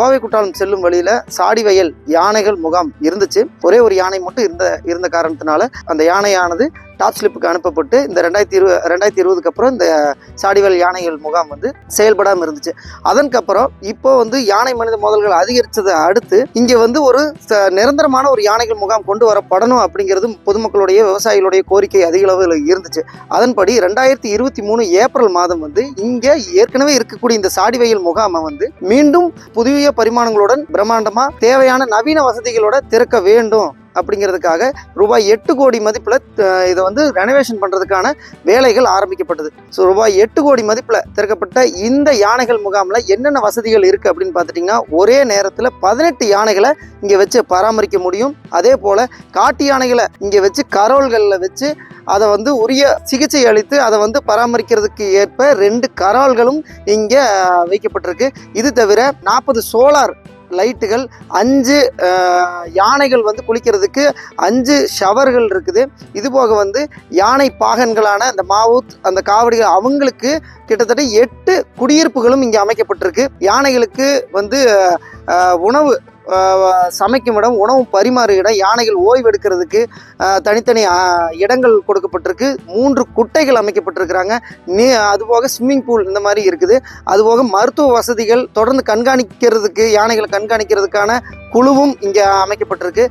கோவை குற்றாலம் செல்லும் வழியில சாடிவயல் யானைகள் முகாம் இருந்துச்சு. ஒரே ஒரு யானை மட்டும் இருந்த இருந்த காரணத்தினால அந்த யானையானது டாப் ஸ்லிப்புக்கு அனுப்பப்பட்டு இந்த ரெண்டாயிரத்தி இருபது ரெண்டாயிரத்தி இருபதுக்கு அப்புறம் இந்த சாடிவயல் யானைகள் முகாம் வந்து செயல்படாமல் இருந்துச்சு. அதற்கப்புறம் இப்போ வந்து யானை மனித மோதல்கள் அதிகரித்ததை அடுத்து இங்கே வந்து ஒரு ச- நிரந்தரமான ஒரு யானைகள் முகாம் கொண்டு வரப்படணும் அப்படிங்கிறது பொதுமக்களுடைய விவசாயிகளுடைய கோரிக்கை அதிக அளவில் இருந்துச்சு. அதன்படி ரெண்டாயிரத்தி இருபத்தி மூணு ஏப்ரல் மாதம் வந்து இங்கே ஏற்கனவே இருக்கக்கூடிய இந்த சாடிவயல் முகாமை வந்து மீண்டும் புதிய பரிமாணங்களுடன் பிரம்மாண்டமாக தேவையான நவீன வசதிகளோட திறக்க வேண்டும். அப்படிங்கிறதுக்காக ரூபாய் எட்டு கோடி மதிப்பில் இதை வந்து ரெனோவேஷன் பண்ணுறதுக்கான வேலைகள் ஆரம்பிக்கப்பட்டது. ஸோ ரூபாய் எட்டு கோடி மதிப்பில் திறக்கப்பட்ட இந்த யானைகள் முகாமில் என்னென்ன வசதிகள் இருக்குது அப்படின்னு பார்த்துட்டிங்கன்னா ஒரே நேரத்தில் பதினெட்டு யானைகளை இங்கே வச்சு பராமரிக்க முடியும். அதே போல் காட்டு யானைகளை இங்கே வச்சு கரோல்களில் வச்சு அதை வந்து உரிய சிகிச்சை அளித்து அதை வந்து பராமரிக்கிறதுக்கு ஏற்ப ரெண்டு கரால்களும் இங்கே வைக்கப்பட்டிருக்கு. இது தவிர நாற்பது சோலார் லைட்டுகள் அஞ்சு யானைகள் வந்து குளிக்கிறதுக்கு அஞ்சு ஷவர்கள் இருக்குது. இதுபோக வந்து யானை பாகன்களான அந்த மாவூத் அந்த காவடிகள் அவங்களுக்கு கிட்டத்தட்ட எட்டு குடியிருப்புகளும் இங்கே அமைக்கப்பட்டிருக்கு. யானைகளுக்கு வந்து உணவு சமைக்கும் இடம் உணவு பரிமாறு இடம் யானைகள் ஓய்வெடுக்கிறதுக்கு தனித்தனி இடங்கள் கொடுக்கப்பட்டிருக்கு. மூன்று குட்டைகள் அமைக்கப்பட்டிருக்கிறாங்க. நீ அதுபோக ஸ்விம்மிங் பூல் இந்த மாதிரி இருக்குது. அதுபோக மருத்துவ வசதிகள் தொடர்ந்து கண்காணிக்கிறதுக்கு யானைகளை கண்காணிக்கிறதுக்கான குழுவும் இங்கே அமைக்கப்பட்டிருக்கு.